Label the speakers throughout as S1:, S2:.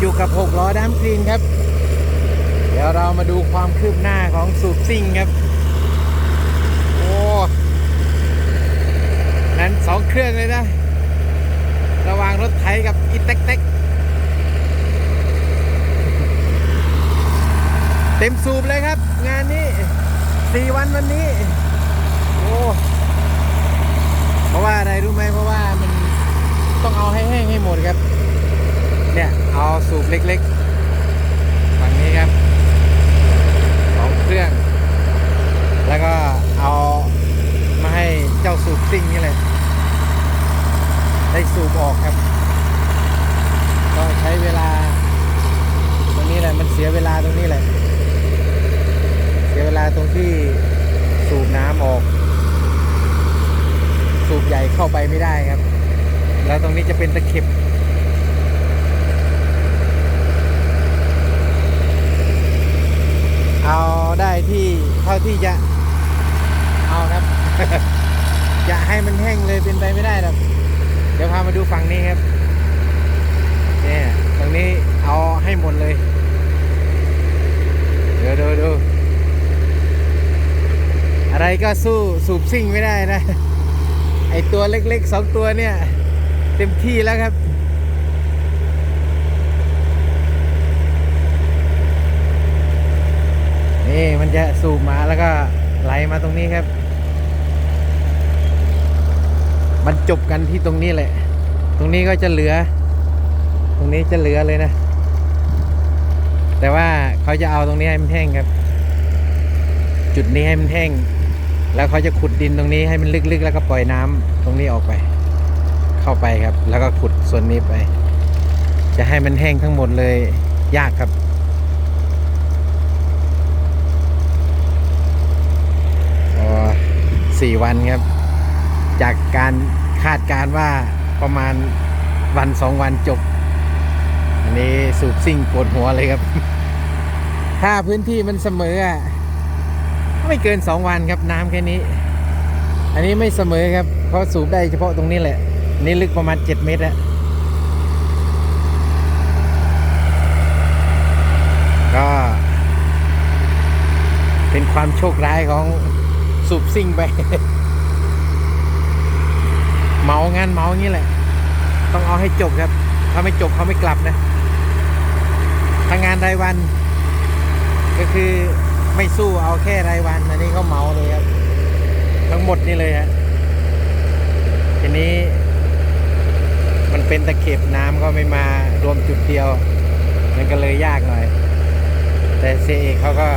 S1: อยู่กับหกล้อด้ามคลีนครับ เดี๋ยวเรามาดูความคืบหน้าของสูบซิ่งครับ โอ้ นั้นสองเครื่องเลยนะ ระหว่างรถไถกับอีเต็กเต็กเต็มสูบเลยครับ งานนี้สี่วันวันนี้ โอ้เพราะว่าอะไรรู้ไหมเพราะว่ามันต้องเอาให้แห้งให้หมดครับ เนี่ยเอาสูบเล็กๆฝั่งนี้ครับสองเครื่อง แล้วก็เอามาให้เจ้าสูบซิ่งนี่เลยได้สูบออกครับ ก็ใช้เวลา ตรงนี้แหละมันเสียเวลาตรงนี้แหละ เสียเวลาตรงที่สูบน้ำออก สูบใหญ่เข้าไปไม่ได้ครับ แล้วตรงนี้จะเป็นตะเข็บ เอา ได้ที่เท่าที่จะเอาครับจะให้มันแห้งเลยเป็นไปไม่ได้หรอกเดี๋ยวพามาดูฝั่งนี้ครับเนี่ยตรงนี้เอาให้หมดเลยเดี๋ยวดูดูอะไรก็สู้สูบซิ่งไม่ได้นะ ไอตัวเล็กๆสองตัวเนี่ย เต็มที่แล้วครับ นี่มัน จะสูบมาแล้วก็ไหลมาตรงนี้ครับ มันจบกันที่ตรงนี้แหละ ตรงนี้ก็จะเหลือ ตรงนี้จะเหลือเลยนะ แต่ว่าเขาจะเอาตรงนี้ให้มันแห้งครับ จุดนี้ให้มันแห้ง แล้วเขาจะขุดดินตรงนี้ให้มันลึกๆ แล้วก็ปล่อยน้ำตรงนี้ออกไป เข้าไปครับ แล้วก็ขุดส่วนนี้ไป จะให้มันแห้งทั้งหมดเลยยากครับ 14 วันครับ จากการคาดการว่าประมาณวันสองวันจบ อันนี้สูบซิ่งปวดหัวเลยครับ ถ้าพื้นที่มันเสมอไม่เกินสองวันครับน้ำแค่นี้ อันนี้ไม่เสมอครับ เพราะสูบได้เฉพาะตรงนี้แหละ นี่ลึกประมาณ 7 เมตรอะก็เป็นความโชคร้ายของ สูบซิ่งไป เมางานเมาอย่างนี้แหละ ต้องเอาให้จบครับ ถ้าไม่จบเขาไม่กลับนะทางงานรายวัน ก็คือไม่สู้เอาแค่รายวันอันนี้เขาเมาเลยครับ ทั้งหมดนี่เลยฮะทีนี้ มันเป็นตะเข็บน้ำก็ไม่มารวมจุดเดียว มันก็เลยยากหน่อย แต่เซเอเขาก็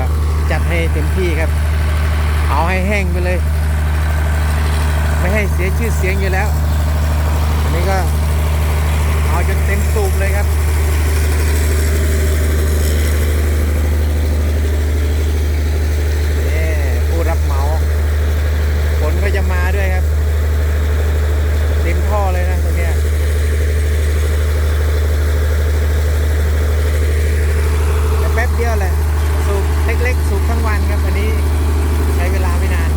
S1: จัดให้เต็มที่ครับ เอาให้แห้งไปเลย ไม่ให้เสียชื่อเสียงอยู่แล้ว อันนี้ก็เอาจนเต็มสูบเลยครับ นี่ผู้รับเหมาฝนก็จะมาด้วยครับ เต็มท่อเลยนะตรงเนี้ย แต่แป๊บเดียวแหละ สูบเล็กๆ สูบทั้งวันครับ อันนี้ใช้เวลาไม่นาน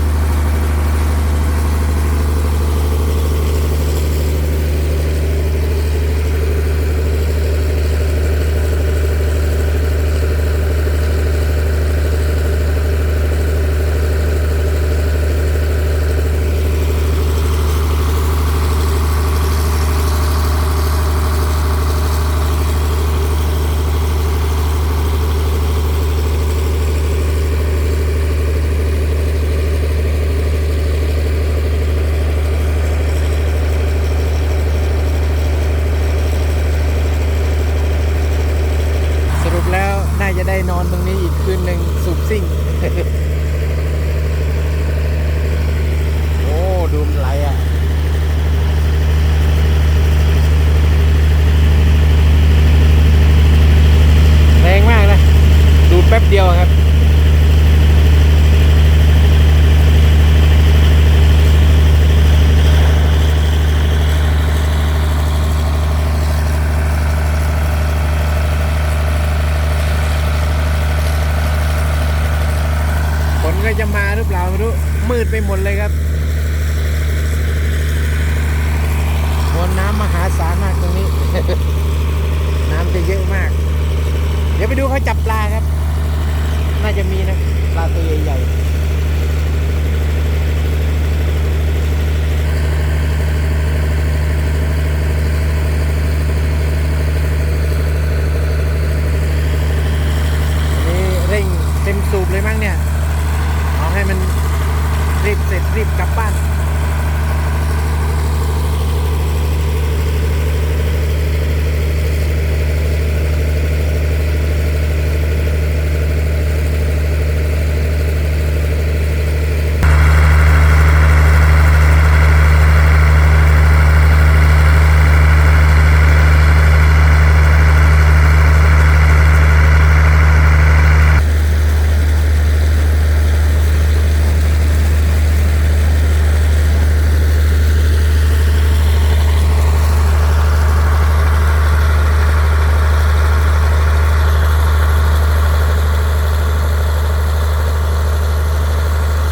S1: สรุปแล้วน่าจะได้นอนตรงนี้อีกคืนหนึ่งสูบซิ่ง โอ้ ดูมันไหลอะ แรงมากนะ ดูดแป๊บเดียวครับ ฝนก็ จะมาหรือเปล่าไม่รู้มืดไปหมดเลยครับมวลน้ำมหาศาลมากตรงนี้ น้ำจะเยอะมาก เดี๋ยวไปดูเขาจับปลาครับ น่าจะมีนะ ปลาตัวใหญ่ๆ รีบเสร็จรีบกลับบ้าน